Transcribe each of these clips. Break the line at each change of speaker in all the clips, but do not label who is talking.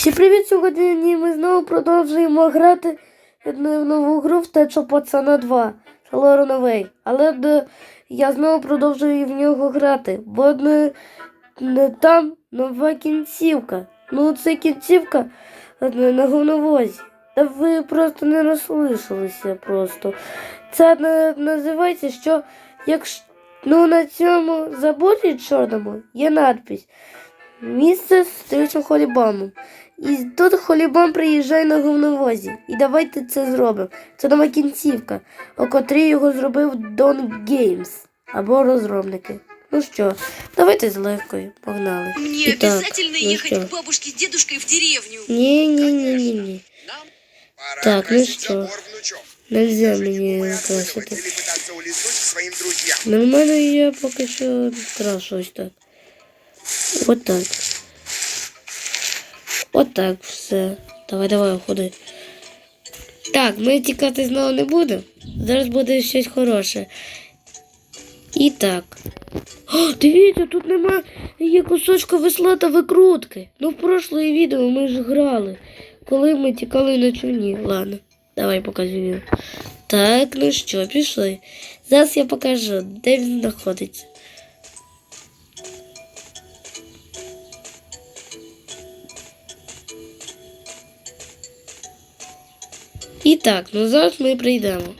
Всім привіт! Сьогодні ми знову продовжуємо грати в нову гру втеча пацана 2 Шалора новий. Але де, я знову продовжую в нього грати, бо не, не там нова кінцівка. Ну це кінцівка е, на говновозі. Та ви просто не розслышалися просто. Це на- називається, що якщо ну, на цьому заборі чорному є надпись Місце з стрічним холібамом. І тут холібам приїжджає на говновозі. І давайте це зробимо. Це нова кінцівка, о котрій його зробив Don Games або розробники. Ну що, давайте з легкою, погнали.
Мне
І так,
обязательно
ну
ехать
що?
к бабушке с дедушкой в деревню.
Ні, ні, ні, ні, ні. Так, ну
внучок.
Нельзя мені красити. мене я поки що крашу ось так. Отак. Отак все. Давай, давай, ходи. Так, ми тікати знову не будемо. Зараз буде щось хороше. І так. О, дивіться, тут нема є кусочка весла та викрутки. Ну, в прошлое відео ми ж грали, коли ми тікали на човні. Ладно, давай показую. Так, ну що, пішли. Зараз я покажу, де він знаходиться. І так, ну зараз ми прийдемо.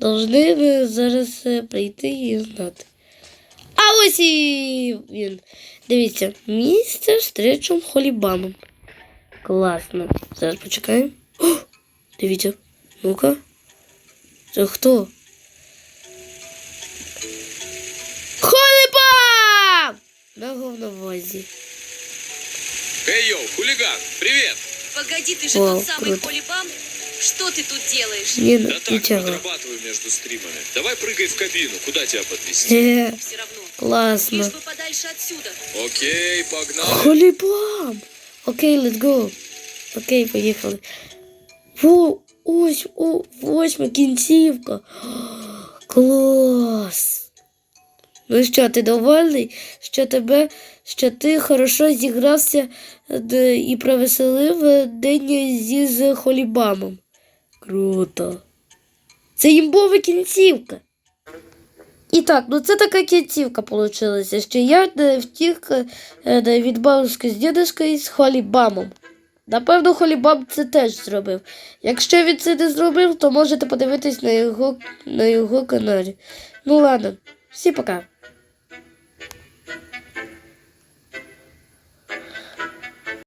Должны ви зараз е, прийти і знати. А ось і він. Дивіться, місце з тречим холібамом. Класно. Зараз почекаємо. О, дивіться. Ну-ка. Це хто? Холібам! На говновозі.
Эй, йоу, хулиган, привет!
Погоди, ты же
Вау,
тот самый
круто.
Холибам? Что ты тут делаешь?
Ні,
Да
ну,
так,
нічого.
подрабатываю между стримами. Давай прыгай в кабину, куда тебя подвезти?
Е,
Все равно.
класно.
Лишь бы подальше отсюда.
Окей, погнали.
Холібам! Окей, let's go. Окей, поїхали. Во, ось, о, восьма кінцівка. Клас. Ну що, ти довольний, що тебе, що ти хорошо зігрався е, і провеселив е, день зі з холібамом. Круто. Це імбова кінцівка. І так, ну це така кінцівка вийшла, що я е, втік від бабушки з дідушкою з холібамом. Напевно, холібам це теж зробив. Якщо він це не зробив, то можете подивитись на його, на його каналі. Ну ладно, всі пока.